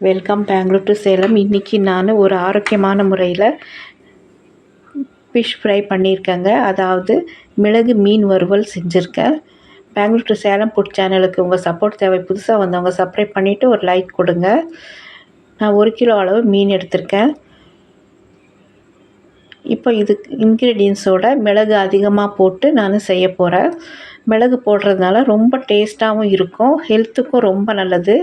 Welcome Bangalore to Salem இன்றைக்கி நான் ஒரு ஆரோக்கியமான முறையில் ஃபிஷ் ஃப்ரை பண்ணியிருக்கேங்க. அதாவது மிளகு மீன் வறுவல் செஞ்சுருக்கேன். பெங்களூர் டு சேலம் ஃபுட் சேனலுக்கு உங்கள் சப்போர்ட் தேவை. புதுசாக வந்தவங்க சப்ஸ்கிரைப் பண்ணிவிட்டு ஒரு லைக் கொடுங்க. நான் ஒரு கிலோ அளவு மீன் எடுத்திருக்கேன். இப்போ இது இன்க்ரீடியன்ஸோட மிளகு அதிகமாக போட்டு நான் செய்ய போகிறேன் மிளகு போடுறதுனால ரொம்ப டேஸ்ட்டாகவும் இருக்கும். ஹெல்த்துக்கும் ரொம்ப நல்லது.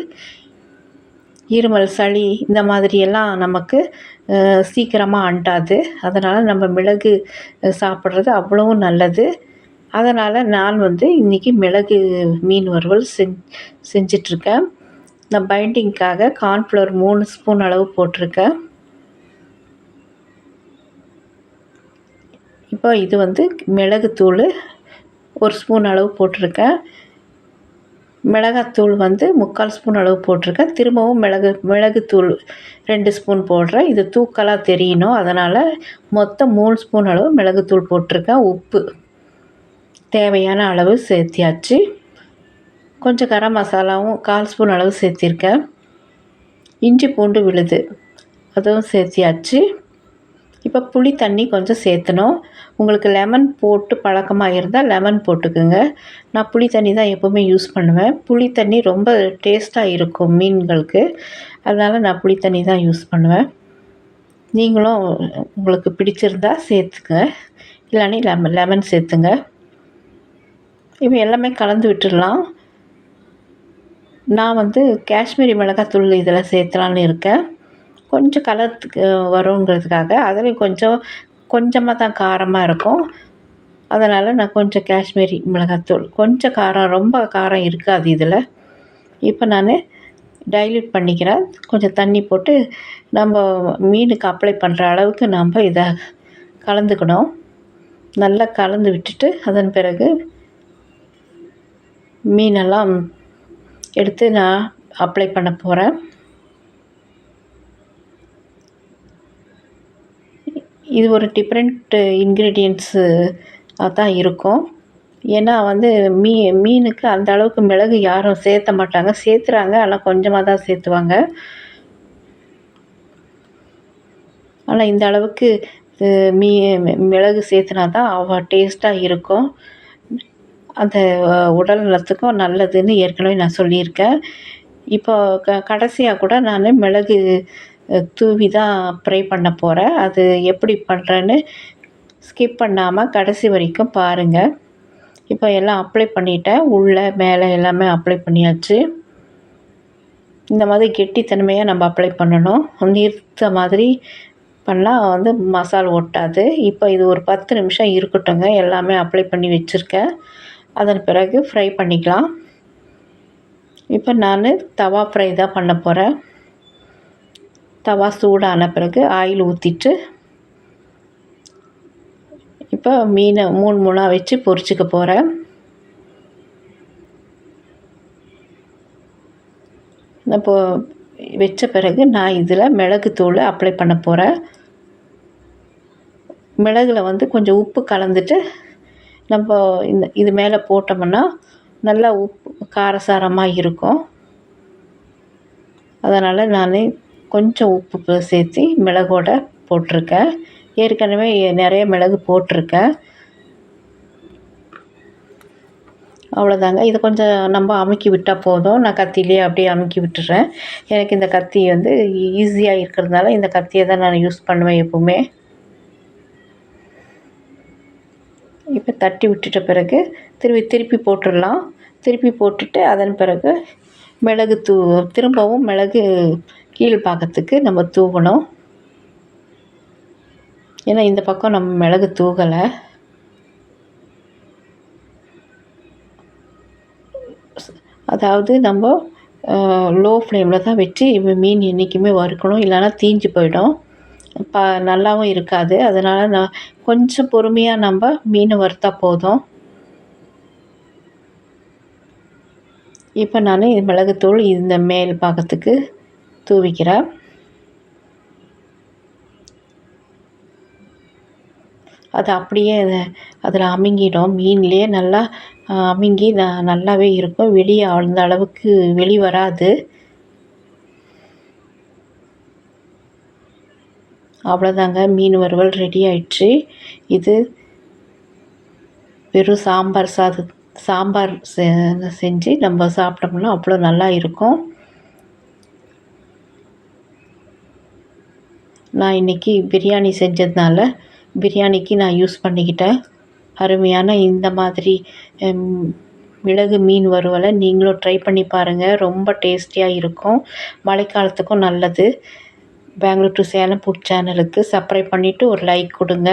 இருமல் சளி இந்த மாதிரியெல்லாம் நமக்கு சீக்கிரமாக அண்டாது. அதனால் நம்ம மிளகு சாப்பிட்றது அவ்வளவும் நல்லது. அதனால் நான் வந்து இன்றைக்கி மிளகு மீன் வறுவல் செஞ் செஞ்சிட்ருக்கேன். நான் பைண்டிங்க்காக கார்ன்ஃப்ளவர் மூணு ஸ்பூன் அளவு போட்டிருக்கேன். இப்போ இது வந்து மிளகுத்தூள் ஒரு ஸ்பூன் அளவு போட்டிருக்கேன். மிளகாத்தூள் வந்து முக்கால் ஸ்பூன் அளவு போட்டிருக்கேன். திரும்பவும் மிளகு மிளகுத்தூள் ரெண்டு ஸ்பூன் போடுறேன். இது தூக்கலாக தெரியணும். அதனால் மொத்தம் மூணு ஸ்பூன் அளவு மிளகுத்தூள் போட்டிருக்கேன். உப்பு தேவையான அளவு சேர்த்தியாச்சு. கொஞ்சம் கரம் மசாலாவும் கால் ஸ்பூன் அளவு சேர்த்திருக்கேன். இஞ்சி பூண்டு விழுது. அதுவும் சேர்த்தியாச்சு. இப்போ புளி தண்ணி கொஞ்சம் சேர்த்தணும். உங்களுக்கு லெமன் போட்டு பழக்கமாக இருந்தால் லெமன் போட்டுக்குங்க. நான் புளி தண்ணி தான் எப்போவுமே யூஸ் பண்ணுவேன். புளி தண்ணி ரொம்ப டேஸ்ட்டாக இருக்கும் மீன்களுக்கு. அதனால் நான் புளி தண்ணி தான் யூஸ் பண்ணுவேன். நீங்களும் உங்களுக்கு பிடிச்சிருந்தா சேர்த்துக்குங்க. இல்லைன்னா லெமன் லெமன் சேர்த்துங்க. இப்போ எல்லாமே கலந்து விட்டுடலாம். நான் வந்து காஷ்மீரி மிளகாத்தூள் இதில் சேர்த்தலான்னு இருக்கேன். கொஞ்சம் கலருக்கு வருங்கிறதுக்காக அதுலேயும் கொஞ்சம் கொஞ்சமாக தான் காரமாக இருக்கும். அதனால் நான் கொஞ்சம் காஷ்மீரி மிளகாத்தூள் கொஞ்சம் காரம் ரொம்ப காரம் இருக்காது இதில். இப்போ நான் டைல்யூட் பண்ணிக்கிறேன். கொஞ்சம் தண்ணி போட்டு நம்ம மீனுக்கு அப்ளை பண்ணுற அளவுக்கு நம்ம இதை கலந்துக்கணும். நல்லா கலந்து விட்டுட்டு அதன் பிறகு மீனெல்லாம் எடுத்து நான் அப்ளை பண்ண போகிறேன் இது ஒரு டிஃப்ரெண்ட் இன்க்ரீடியன்ட்ஸு தான் இருக்கும். ஏன்னா வந்து மீ மீனுக்கு அந்த அளவுக்கு மிளகு யாரும் சேர்த்த மாட்டாங்க. சேர்த்துறாங்க ஆனால் கொஞ்சமாக தான் சேர்த்துவாங்க. ஆனால் இந்த அளவுக்கு மீ மிளகு சேர்த்துனா தான் அவ டேஸ்ட்டாக இருக்கும். அந்த உடல் நலத்துக்கும் நல்லதுன்னு ஏற்கனவே நான் சொல்லியிருக்கேன். இப்போ க கடைசியாக கூட நான் மிளகு தூவி தான் ஃப்ரை பண்ண போகிறேன் அது எப்படி பண்ணுறேன்னு ஸ்கிப் பண்ணாமல் கடைசி வரைக்கும் பாருங்கள் இப்போ எல்லாம் அப்ளை பண்ணிட்டேன். உள்ளே மேலே எல்லாமே அப்ளை பண்ணியாச்சு. இந்த மாதிரி கெட்டித்தன்மையாக நம்ம அப்ளை பண்ணணும். நீர்த்த மாதிரி பண்ணால் வந்து மசால் ஒட்டாது. இப்போ இது ஒரு பத்து நிமிஷம் இருக்கட்டுங்க எல்லாமே அப்ளை பண்ணி வச்சுருக்கேன். அதன் பிறகு ஃப்ரை பண்ணிக்கலாம். இப்போ நான் தவா ஃப்ரை தான் பண்ண போகிறேன் தவா சூடான பிறகு ஆயில் ஊற்றிட்டு இப்போ மீனை மூணு மூணாக வச்சு பொரிச்சிக்க போகிறேன் இப்போ வச்ச பிறகு நான் இதில் மிளகுத்தூள் அப்ளை பண்ண போகிறேன் மிளகில் வந்து கொஞ்சம் உப்பு கலந்துட்டு நம்ம இந்த இது மேலே போட்டோம்னா நல்லா உப்பு காரசாரமாக இருக்கும். அதனால் நான் கொஞ்சம் உப்பு சேர்த்து மிளகோட போட்டிருக்கேன். ஏற்கனவே நிறைய மிளகு போட்டிருக்கேன். அவ்வளோதாங்க இது கொஞ்சம் நம்ம அமுக்கி விட்டால் போதும். நான் கத்திலேயே அப்படியே அமுக்கி விட்டுறேன். எனக்கு இந்த கத்தி வந்து ஈஸியாக இருக்கிறதுனால இந்த கத்தியை தான் நான் யூஸ் பண்ணுவேன் எப்போவுமே. இப்போ தட்டி விட்டுட்ட பிறகு திருப்பி திருப்பி போட்டுடலாம். திருப்பி போட்டுட்டு அதன் பிறகு மிளகு தூ திரும்பவும் மிளகு கீழ்பாகத்துக்கு நம்ம தூவணும். ஏன்னா இந்த பக்கம் நம்ம மிளகு தூகலை அதாவது நம்ம லோ ஃப்ளேமில் தான் வச்சு மீன் என்றைக்குமே வறுக்கணும். இல்லைன்னா தீஞ்சு போயிடும். ப நல்லாவும் இருக்காது. அதனால் நான் கொஞ்சம் பொறுமையாக நம்ம மீனை வறுத்தா போதும். இப்போ நான் மிளகுத்தூள் இந்த மேல் பாகத்துக்கு தூவிக்கிறேன். அது அப்படியே அதில் அமுங்கிடும். மீன்லேயே நல்லா அமுங்கி ந- நல்லாவே இருக்கும். வெளியே அந்த அளவுக்கு வெளி வராது. அவ்வளோதாங்க மீன் வறுவல் ரெடி ஆயிடுச்சு. இது வெறும் சாம்பார் சாதம் சாம்பார் செ- செஞ்சு நம்ம சாப்பிட்டோம்னா அவ்வளோ நல்லா இருக்கும். நான் இன்றைக்கி பிரியாணி செஞ்சதுனால பிரியாணிக்கு நான் யூஸ் பண்ணிக்கிட்டேன். அருமையான இந்த மாதிரி மிளகு மீன் வறுவலை நீங்களும் ட்ரை பண்ணி பாருங்கள் ரொம்ப டேஸ்டியாக இருக்கும். மழைக்காலத்துக்கும் நல்லது. பெங்களூர் டு சேலம் ஃபுட் சேனலுக்கு சப்ஸ்கிரைப் பண்ணிவிட்டு ஒரு லைக் கொடுங்க.